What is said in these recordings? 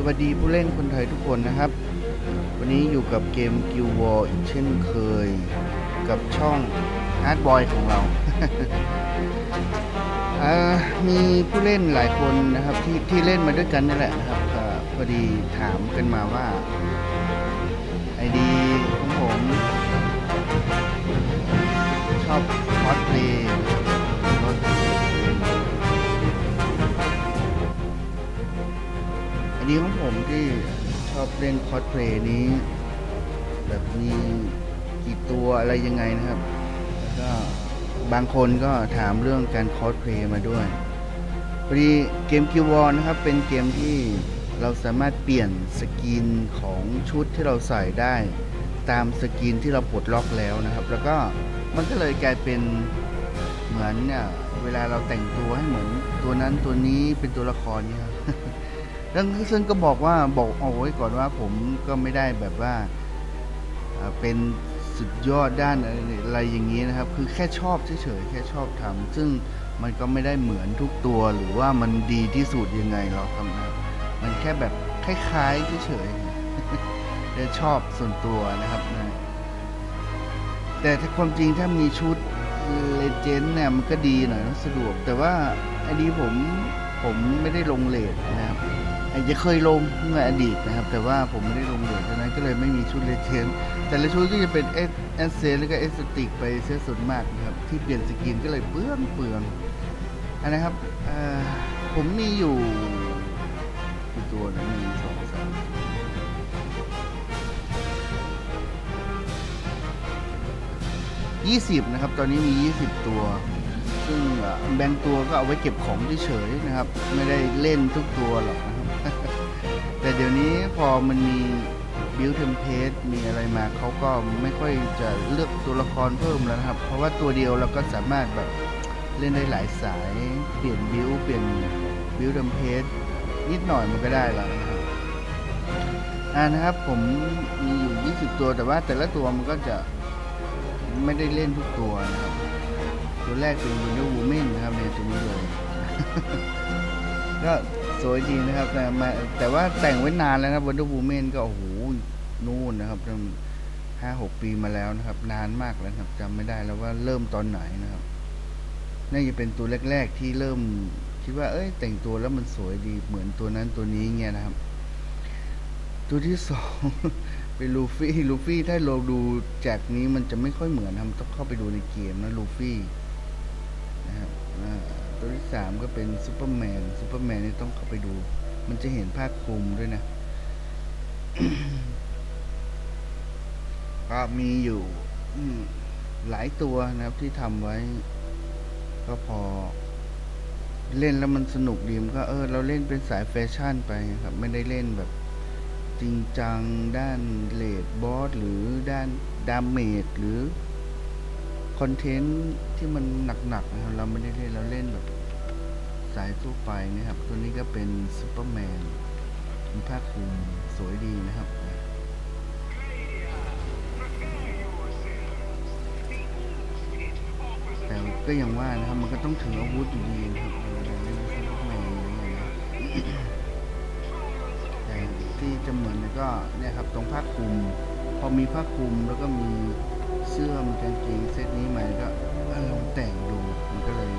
สวัสดีผู้เล่นคนไทยทุกคนนะครับ วันนี้อยู่กับเกม Guild War อีกเช่นเคยกับช่อง Hard Boy ของเราอ่ามีผู้เล่นหลายคนนะครับที่ที่เล่นมาด้วยกันนี่แหละนะครับก็พอดีถามกันมาว่า อันนี้ของผมที่ชอบเล่นคอสเพลย์นี้ แบบมีกี่ตัวอะไรยังไงนะครับแล้วก็บางคนก็ถามเรื่องการคอสเพลย์มาด้วยพอดีเกมกิวอนะครับเป็นเกมที่เราสามารถเปลี่ยนสกินของชุดที่เราใส่ได้ตามสกินที่เราปลดล็อกแล้วนะครับ แล้วก็มันก็เลยกลายเป็นเหมือนเนี่ยเวลาเราแต่งตัวให้เหมือนตัวนั้นตัวนี้เป็นตัวละครเนี่ยครับ แล้วซึ่งก็บอกว่าบอกเอาไว้ก่อนว่าผมก็ไม่ได้แบบว่าเป็นสุดยอดด้านอะไรอย่างนี้นะครับ คือแค่ชอบเฉยๆแค่ชอบทำซึ่งมันก็ไม่ได้เหมือนทุกตัวหรือว่ามันดีที่สุดยังไงเราทำนะมันแค่แบบคล้ายๆเฉยๆแต่ชอบส่วนตัวนะครับนะแต่ถ้าความจริงถ้ามีชุดเลเจนด์เนี่ยมันก็ดีหน่อยสะดวก แต่ว่าอันนี้ผมผมไม่ได้ลงเลทนะครับ อาจจะเคยลงเมื่ออดีตนะครับ แต่ว่าผมไม่ได้ลงเหรียฉะนั้นก็เลยไม่มีชุดเลเจนแต่ละชุดก็จะเป็นเอสเอสเซนแล้วก็เอสติกไปเสียส่วนมากนะครับ ที่เปลี่ยนสกินก็เลยเปลืองเปลืองอันนะครับผมมีอยู่กี่ตัวนะหนึ่งสองสามยี่สิบนะครับ ตอนนี้มียี่สิบตัวซึ่งเอ่อแบงตัวก็เอาไว้เก็บของเฉยๆนะครับ ไม่ได้เล่นทุกตัวหรอกนะ แต่เดี๋ยวนี้พอมันมีบิวเทมเพสมีอะไรมาเขาก็ไม่ค่อยจะเลือกตัวละครเพิ่มแล้วนะครับ เพราะว่าตัวเดียวเราก็สามารถแบบเล่นได้หลายสาย เปลี่ยนบิวเปลี่ยนบิวเทมเพสนิดหน่อยมันก็ได้แล้วนะครับอ่านะครับผมมีอยู่ 20 ตัวแต่ว่าแต่ละตัวมันก็จะไม่ได้เล่นทุกตัวนะครับ ตัวแรกเป็น Wonder Woman นะครับในตัวนี้เลยก็ สวยดีนะครับ แต่มาแต่ว่าแต่งไว้นานแล้วนะครับ Wonder Woman ก็โอ้โหนู่นนะครับห้าหกปีมาแล้วนะครับ นานมากแล้วครับจำไม่ได้แล้วว่าเริ่มตอนไหนนะครับน่าจะเป็นตัวแรก ๆ ที่เริ่มคิดว่า เอ้ย แต่งตัวแล้วมันสวยดีเหมือนตัวนั้นตัวนี้เงี้ยนะครับ ตัวที่สองเป็นลูฟี่ลูฟี่ถ้าเราดูจากนี้มันจะไม่ค่อยเหมือนนะต้องเข้าไปดูในเกมนะลูฟี่นะครับ ตัวที่สามก็เป็นซูเปอร์แมนซูเปอร์แมนนี่ต้องเข้าไปดู มันจะเห็นผ้าคลุมด้วยนะก็มีอยู่หลายตัวนะครับที่ทำไว้ ก็พอ เล่นแล้วมันสนุกดีมันก็เออ เราเล่นเป็นสายแฟชั่นไปครับ ไม่ได้เล่นแบบ จริงจัง ด้านเลดบอสหรือด้านดาเมจหรือ คอนเทนต์ที่มันหนักๆนะครับเราไม่ได้เล่นเราเล่นแบบสายทั่วไปนะครับ ตัวนี้ก็เป็นซูเปอร์แมนมีผ้าคลุมสวยดีนะครับแต่ก็ยังว่านะครับ มันก็ต้องถืออาวุธอยู่ดีนะครับเล่นซูเปอร์แมนอย่างเงี้ยแต่ที่จะเหมือนก็เนี่ยครับตรงผ้าคลุม พอมีผ้าคลุมแล้วก็มี เสื้อมีกางเกงเซตนี้มาก็ลองแต่งดู มันก็เลย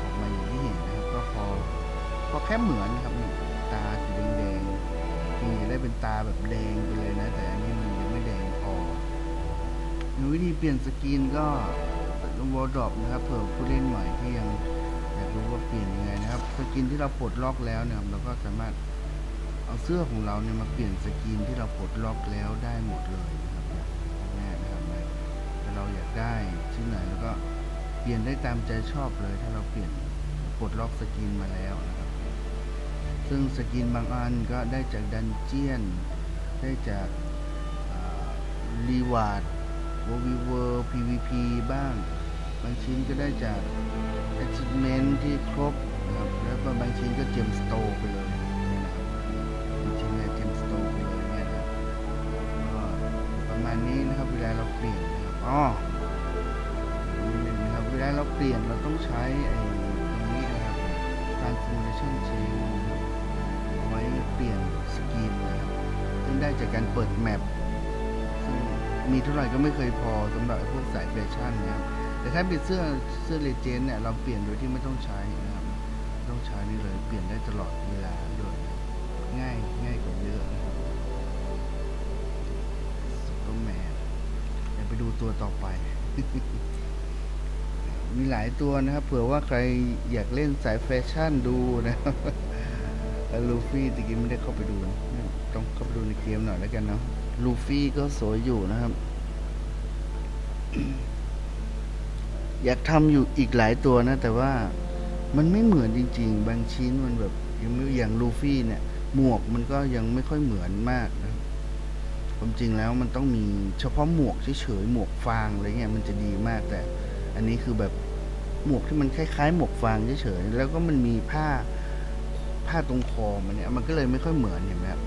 ออกมาอย่างที่เห็นนะครับ ก็พอพอแค่เหมือนครับนี่ตาสีแดงๆจริงจะได้เป็นตาแบบแดงไปเลยนะ แต่อันนี้มันยังไม่แดงพอวิธีเปลี่ยนสกินก็ลงวอลดรอปนะครับเผื่อผู้เล่นใหม่ที่ยังอยากรู้ว่าเปลี่ยนยังไงนะครับ สกินที่เราปลดล็อกแล้วเนี่ยครับเราก็สามารถเอาเสื้อของเราเนี่ยมาเปลี่ยนสกรีนที่เราปลดล็อกแล้วได้หมดเลยนะครับ เราอยากได้ชิ้นไหนแล้วก็เปลี่ยนได้ตามใจชอบเลย ถ้าเราเปลี่ยนปลดล็อกสกรีนมาแล้วนะครับ ซึ่งสกรีนบางอันก็ได้จากดันเจียน ได้จากรีวาร์ดวอวิเวอร์ PVP บ้าง บางชิ้นก็ได้จาก achievement ที่ครบนะครับ แล้วก็บางชิ้นก็เจมสโตไปเลยนะครับชิ้นแรกเทมสโตไปเลยเนี่ยนะประมาณนี้นะครับเวลาเราเปลี่ยน อ๋อนิดนึงนะครับเวลาเราเปลี่ยนเราต้องใช้ไอ้ตรงนี้นะครับ transformation chain นะครับเอาไว้เปลี่ยนสกินะครับซึ่งได้จากการเปิดแมปซึ่งมีเท่าไหร่ก็ไม่เคยพอสำหรับพวกสายแฟชั่นนะครับแต่ถ้าเป็นเสื้อเสื้อเลเจนเนี่ยเราเปลี่ยนโดยที่ไม่ต้องใช้นะครับต้องใช้นี่เลยเปลี่ยนได้ตลอดเวลาโดยง่ายง่ายกว่า ตัวต่อไป มีหลายตัวนะครับ เผื่อว่าใครอยากเล่นสายแฟชั่นดูนะครับลูฟี่ตะกี้ไม่ได้เข้าไปดูนะต้องเข้าไปดูในเกมหน่อยแล้วกันเนาะลูฟี่ก็สวยอยู่นะครับ อยากทำอยู่อีกหลายตัวนะ แต่ว่ามันไม่เหมือนจริง ๆ บางชิ้นมันแบบยังไม่อย่างลูฟี่เนี่ย หมวกมันก็ยังไม่ค่อยเหมือนมาก ความจริงแล้วมันต้องมีเฉพาะหมวกเฉยๆหมวกฟางอะไรเงี้ยมันจะดีมากแต่ อันนี้คือแบบหมวกที่มันคล้ายๆ หมวกฟางเฉยๆแล้วก็มันมีผ้าผ้าตรงคอมันเนี่ยมันก็เลยไม่ค่อยเหมือนเห็นไหมครับ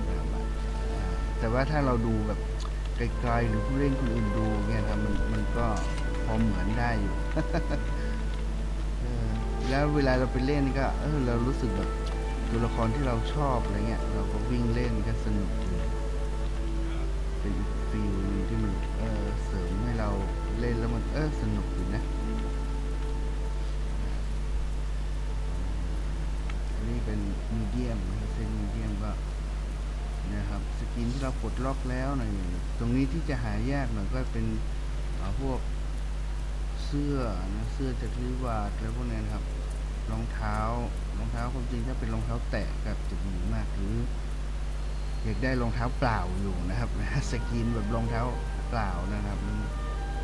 แต่ว่าถ้าเราดูแบบไกลๆหรือผู้เล่นคนอื่นดูเนี่ยครับมันมันก็พอเหมือนได้อยู่แล้วเวลาเราไปเล่นก็เออเรารู้สึกแบบตัวละครที่เราชอบอะไรเงี้ยเราก็วิ่งเล่นก็สนุก เป็นอีกฟีลหนึงที่มันเออเสริมให้เราเล่นแล้วมันเออสนุกดีนะอันนี้เป็นมีเดียมนะเส้นมีเดียมก็นะครับสกินที่เราปลดล็อกแล้วหน่อยตรงนี้ที่จะหายากหน่อยก็เป็นพวกเสื้อนะเสื้อจากลิวาดแล้วพวกนี้นครับรองเท้ารองเท้าความจริงถ้าเป็นรองเท้าแตะกับจะดีมากหรือ อยากได้รองเท้าเปล่าอยู่นะครับสกินแบบรองเท้าเปล่านะครับ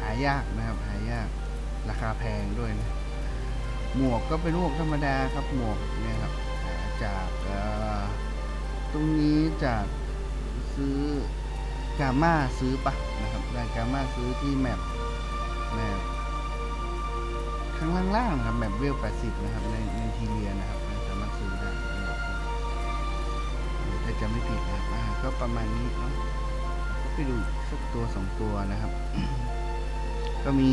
หายากนะครับหายากราคาแพงด้วยนะหมวกก็เป็นหมวกธรรมดาครับหมวกเนี่ยครับจากตรงนี้จากซื้อกาม่าซื้อปะนะครับได้กาม่าซื้อที่แมปแมปข้างล่างๆครับแมปเวล80 นะครับในในทีเรียนะครับ จำไม่ผิดนะครับอ่าก็ประมาณนี้เนาะก็ไปดูสักตัวสองตัวนะครับ ก็มี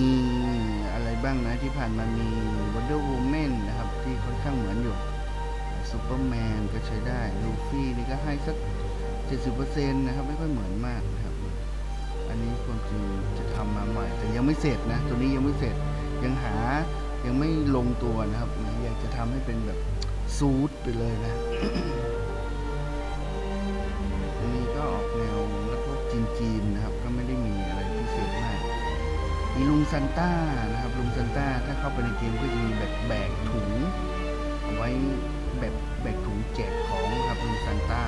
อะไรบ้างนะที่ผ่านมามี Wonder Woman นะครับ ที่ค่อนข้างเหมือนอยู่ซูเปอร์แมนก็ใช้ได้ลูฟี่นี่ก็ให้สัก 70%นะครับ ไม่ค่อยเหมือนมากนะครับ อันนี้ความจริงจะทำมาใหม่ แต่ยังไม่เสร็จนะ ตัวนี้ยังไม่เสร็จยังหายังไม่ลงตัวนะครับ อยากจะทำให้เป็นแบบซูทไปเลยนะ จีนนะครับ ก็ไม่ได้มีอะไรพิเศษมาก มีลุงซันต้านะครับ ลุงซันต้าถ้าเข้าไปในเกมก็จะมีแบบแบกถุงเอาไว้แบบแบกถุงแจกของครับลุงซันต้า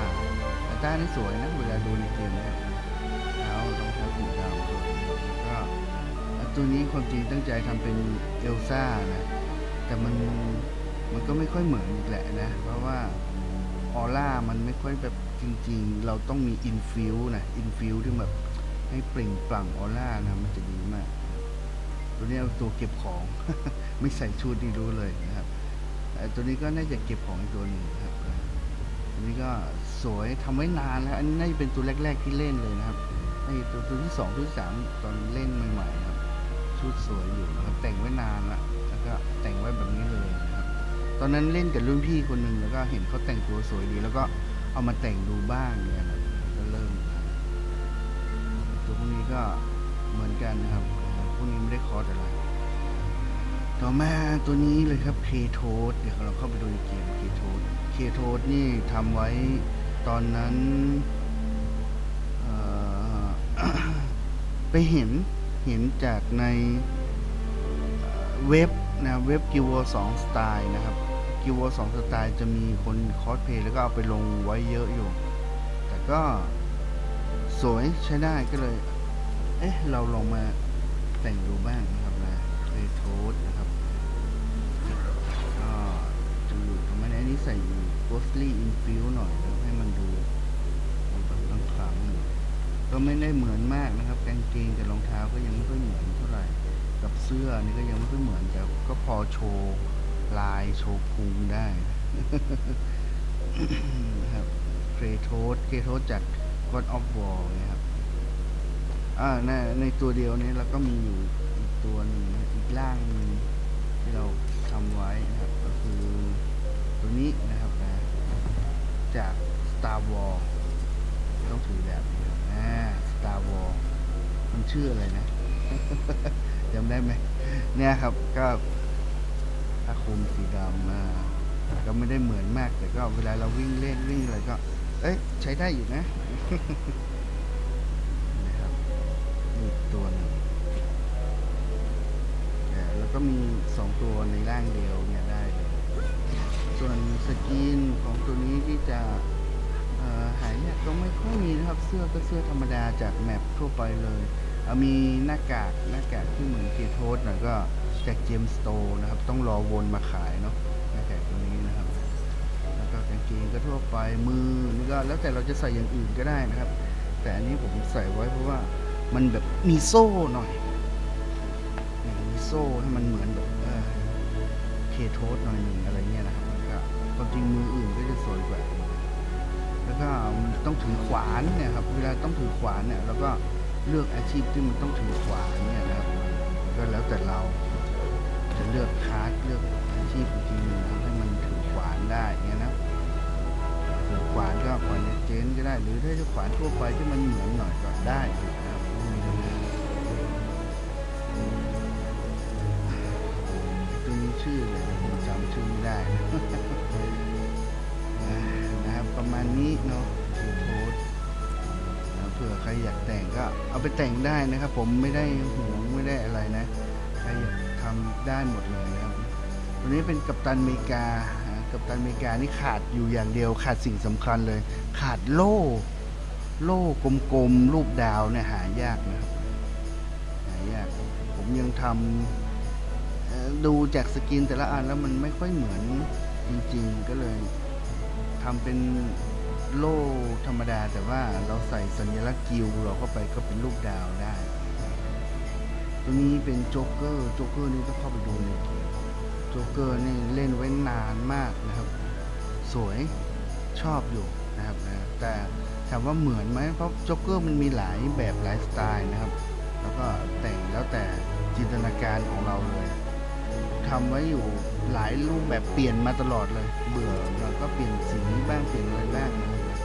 ซันต้านี่สวยนะเวลาดูในเกมนะครับเท้ารองเท้าสีดำก็ตัวนี้ความจริงตั้งใจทำเป็นเอลซ่านะแต่มันมันก็ไม่ค่อยเหมือนอีกแหละนะ เพราะว่าออร่ามันไม่ค่อยแบบ จริงๆ เราต้องมีอินฟิวนะอินฟิวที่แบบให้เปล่งปลั่งออร่านะมันจะดีมาก ตัวนี้เอาตัวเก็บของ ไม่ใส่ชุดนี่รู้เลยนะครับแต่ตัวนี้ก็น่าจะเก็บของอีกตัวหนึ่งครับตัวนี้ก็สวยทำไว้นานแล้ว อันนี้น่าจะเป็นตัวแรก ๆที่เล่นเลยนะครับไอ้ตัวตัวที่สองตัวที่สามตอนเล่นใหม่ๆครับ ชุดสวยอยู่นะครับแต่งไว้นานละแล้วก็แต่งไว้แบบนี้เลยนะครับ ตอนนั้นเล่นกับรุ่นพี่คนหนึ่งแล้วก็เห็นเขาแต่งตัวสวยดีแล้วก็ เอามาแต่งดูบ้างเนี่ยนะก็เริ่มตัวพวกนี้ก็เหมือนกันนะครับพวกนี้ไม่ได้คอร์สอะไร ต่อมาตัวนี้เลยครับเคโทสเดี๋ยวเราเข้าไปดูในเกมเคโทสเคโทสนี่ทำไว้ตอนนั้นไปเห็นเห็นจากในเอ่อเว็บนะเว็บกิวสองสไตล์นะครับ กิวสองสไตล์จะมีคนคอสเพลย์แล้วก็เอาไปลงไว้เยอะอยู่ แต่ก็สวยใช้ได้ก็เลย เอ๊ะ เราลองมาแต่งดูบ้างนะครับนะเลโทสนะครับ ก็จะอยู่ประมาณนี้นี่ใส่ ghostly infuse หน่อยนะให้มันดูดูแบบคลังๆหน่อยก็ไม่ได้เหมือนมากนะครับกางเกงกับรองเท้าก็ยังไม่ค่อยเหมือนเท่าไหร่ กับเสื้อนี่ก็ยังไม่ค่อยเหมือนแต่ก็พอโชว์ ลายโชว์พุงได้ครับเครโทสเครโทสจาก God of War นะครับอ่าในในตัวเดียวนี้เราก็มีอยู่อีกตัวหนึ่งนะอีกร่างนึงที่เราทำไว้นะครับ ก็คือตัวนี้นะครับนะจาก Star War ต้องถือแบบนี้อ่า Star War มันชื่ออะไรนะจำได้ไหมเนี่ยครับก็ ผ้าคลุมสีดำอ่าก็ไม่ได้เหมือนมาก แต่ก็เวลาเราวิ่งเล่นวิ่งอะไรก็ เอ้ยใช้ได้อยู่นะนะครับนี่อีกตัวหนึ่งแล้วก็มีสองตัวในร่างเดียวเนี่ยได้เลยส่วนสกินของตัวนี้ที่จะเอ่อหายก็ไม่ค่อยมีนะครับเสื้อก็เสื้อธรรมดาจากแมปทั่วไปเลยเมีหน้ากากหน้ากากที่เหมือนเกทโทสหน่อยก็ จากเจมสโตนะครับ ต้องรอวนมาขายเนาะหน้ากากตัวนี้นะครับ แล้วก็กางเกงก็ทั่วไปมือนี่ก็แล้วแต่เราจะใส่อย่างอื่นก็ได้นะครับ แต่อันนี้ผมใส่ไว้เพราะว่ามันแบบมีโซ่หน่อยมีโซ่ให้มันเหมือนแบบเออเคโทสหน่อยหนึ่งอะไรเงี้ยนะครับแล้วก็ความจริงมืออื่นก็จะสวยกว่าแล้วก็ต้องถือขวานเนี่ยครับเวลาต้องถือขวานเนี่ยเราก็เลือกอาชีพที่มันต้องถือขวานเนี่ยนะครับก็แล้วแต่เรา เลือกคลาสเลือกอาชีพอีกทีหนึงนะครับให้มันถือขวานได้เงี้ยนะถือขวานก็ขวานเจนก็ได้ หรือถ้าจะขวานทั่วไปที่มันเหมือนหน่อยก็ได้นะครับตัวนี้ชื่ออะไรผมจำชื่อไม่ได้นะนะครับประมาณนี้เนาะคือโพสเผื่อใครอยากแต่งก็เอาไปแต่งได้นะครับ ผมไม่ได้หวงไม่ได้อะไรนะ ทำได้หมดเลยนะครับตัวนี้เป็นกัปตันอเมริกากัปตันอเมริกานี่ขาดอยู่อย่างเดียวขาดสิ่งสำคัญเลย ขาดโล่ โล่กลมๆรูปดาวเนี่ยหายากนะครับหายาก ผมยังทำเอ่อดูจากสกินแต่ละอันแล้วมันไม่ค่อยเหมือนจริงๆ ก็เลยทำเป็นโล่ธรรมดาแต่ว่าเราใส่สัญลักษณ์กิลด์เราเข้าไปก็เป็นรูปดาวได้ ตัวนี้เป็นโจ๊กเกอร์โจ๊กเกอร์นี่ต้องเข้าไปดูเกมโจ๊กเกอร์นี่เล่นไว้นานมากนะครับ สวยชอบอยู่นะครับนะแต่ถามว่าเหมือนไหมเพราะโจ๊กเกอร์มันมีหลายแบบหลายสไตล์นะครับ แล้วก็แต่งแล้วแต่จินตนาการของเราเลยทำไว้อยู่หลายรูปแบบเปลี่ยนมาตลอดเลย เบื่อเราก็เปลี่ยนสีบ้างเปลี่ยนอะไรบ้างนะครับ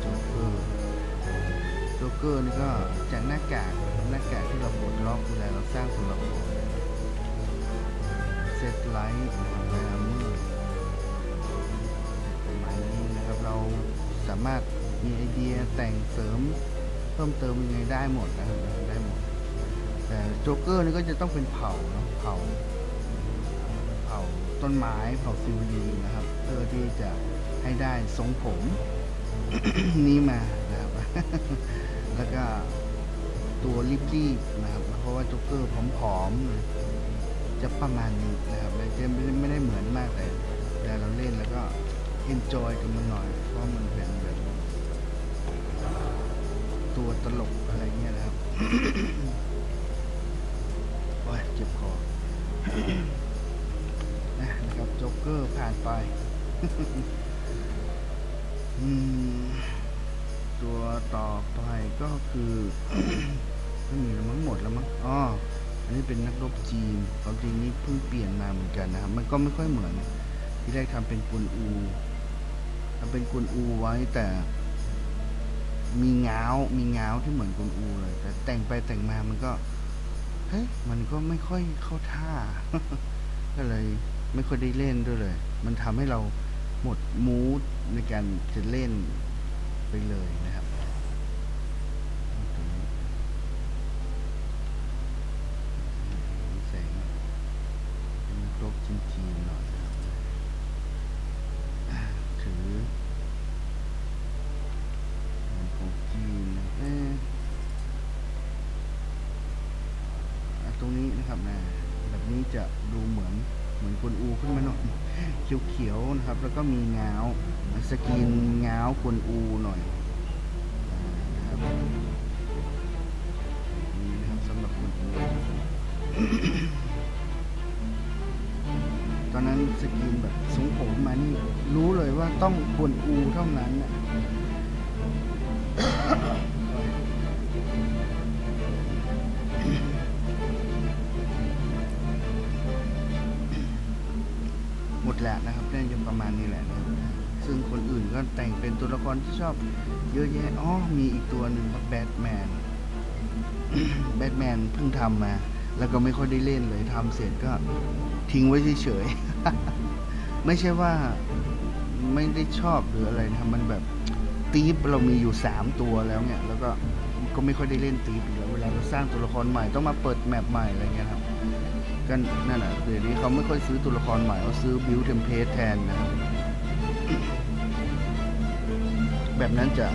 โจ๊กเกอร์โจ๊กเกอร์นี่ก็จากหน้ากาก หน้ากากที่เราปลดล็อกเวลาเราสร้างตัวละครเซตไลท์แวร์มือประมาณนี้นะครับเราสามารถมีไอเดียแต่งเสริมเพิ่มเติมยังไงได้หมดนะครับได้หมด แต่โจ๊กเกอร์นี่ก็จะต้องเป็นเผ่าเนาะเผ่าเผ่าต้นไม้เผ่าซิวลีนะครับ เพื่อที่จะให้ได้ทรงผม นี้มานะครับแล้วก็ ตัวรีบๆนะครับ เพราะว่าโจ๊กเกอร์ผอมๆจะประมาณนี้นะครับเลยจะไม่ได้ไม่ได้เหมือนมากแต่เวลาเราเล่นแล้วก็เอนจอยกับมันหน่อย เพราะมันเป็นแบบ ตัวตลกอะไรเงี้ยนะครับโอ้ยเจ็บคอนะนะครับโจ๊กเกอร์ผ่านไปตัวต่อไปก็คือ ไม่มีแล้วมั้งหมดแล้วมั้งอ๋ออันนี้เป็นนักรบจีนความจริงนี่เพิ่งเปลี่ยนมาเหมือนกันนะครับ มันก็ไม่ค่อยเหมือน ที่แรกทำเป็นกุนอูทำเป็นกุนอูไว้แต่ มีเงามีเงาที่เหมือนกุนอูเลย แต่แต่งไปแต่งมามันก็เฮ้ยมันก็ไม่ค่อยเข้าท่า ก็เลยไม่ค่อยได้เล่นด้วยเลย มันทำให้เราหมดมูดในการจะเล่นไปเลยนะครับ กวนอูขึ้นมาหน่อยเขียวๆนะครับ แล้วก็มีเงาสกินเงากวนอูหน่อยนะครับนี่นะครับสำหรับกวนอูตอนนั้นสกินแบบสูงผมมานี่รู้เลยว่าต้องกวนอูเท่านั้นนะ ละครที่ชอบเยอะแยะอ๋อมีอีกตัวหนึ่งครับแบทแมนแบทแมนเพิ่งทำมา แล้วก็ไม่ค่อยได้เล่นเลยทำเสร็จก็ทิ้งไว้เฉยๆ ไม่ใช่ว่าไม่ได้ชอบหรืออะไรนะมันแบบตีฟเรามีอยู่สามตัวแล้วเนี่ย แล้วก็ก็ไม่ค่อยได้เล่นตีฟอีกแล้วเวลาเราสร้างตัวละครใหม่ต้องมาเปิดแมปใหม่อะไรเงี้ยครับก็นั่นแหละเดี๋ยวนี้เขาไม่ค่อยซื้อตัวละครใหม่เขาซื้อบิวเทมเพลตแทนนะครับ แบบนั้นจะ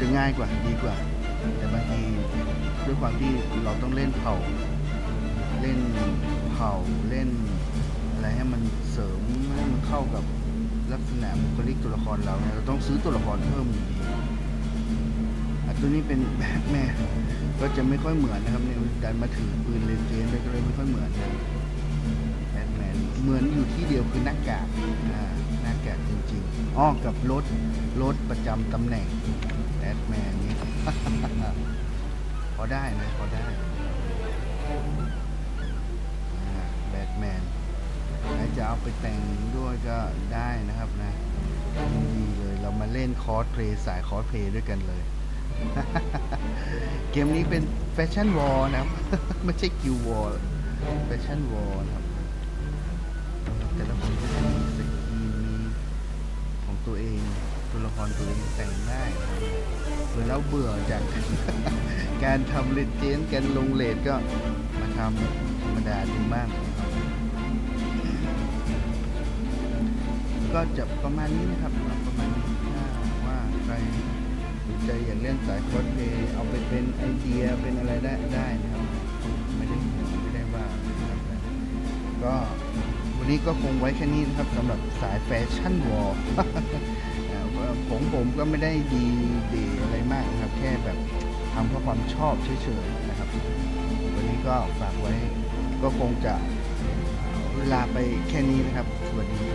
จะง่ายกว่าดีกว่า แต่บางทีด้วยความที่เราต้องเล่นเผ่าเล่นเผ่าเล่นอะไรให้มันเสริมให้มันเข้ากับลักษณะบุคลิกตัวละครเราเนี่ยเราต้องซื้อตัวละครเพิ่มอยู่ดีอะตัวนี้เป็นแบทแมนก็จะไม่ค่อยเหมือนนะครับเนี่ยดันมาถือปืนเลนเจนด้วยก็เลยไม่ค่อยเหมือนแบทแมนเหมือนอยู่ที่เดียวคือหน้ากากหน้ากากจริงๆอ้อกับรถ รถประจำตำแหน่งแบทแมนนี่ พอได้นะ พอได้แบทแมนใครจะเอาไปแต่งด้วยก็ได้นะครับนะดีเลยเรามาเล่นคอร์สเพลย์สายคอสเพลย์ด้วยกันเลย เกมนี้เป็นแฟชั่นวอลนะครับ ไม่ใช่กิววอลแฟชั่นวอลนะครับ แต่ละคนก็จะมีสกินมีของตัวเอง ตัวละครตัวเองแต่งได้นะครับเมื่อแล้วเบื่อจากการทำเลเจนด์การลงเลดก็มาทำธรรมดาดูบ้างก็จะประมาณนี้นะครับประมาณนี้ถ้าว่าใครสนใจอยากเล่นสายคอสเพลย์เอาไปเป็นไอเดียเป็นอะไรได้ได้นะครับ ไม่ได้วงไม่ได้ว่าก็วันนี้ก็คงไว้แค่นี้นะครับสำหรับสายแฟชั่นวอล ผมผมก็ไม่ได้ดีเดอะไรมากครับ แค่แบบทำเพราะความชอบเฉยๆนะครับ วันนี้ก็ฝากไว้ก็คงจะเวลาไปแค่นี้นะครับสวัสดี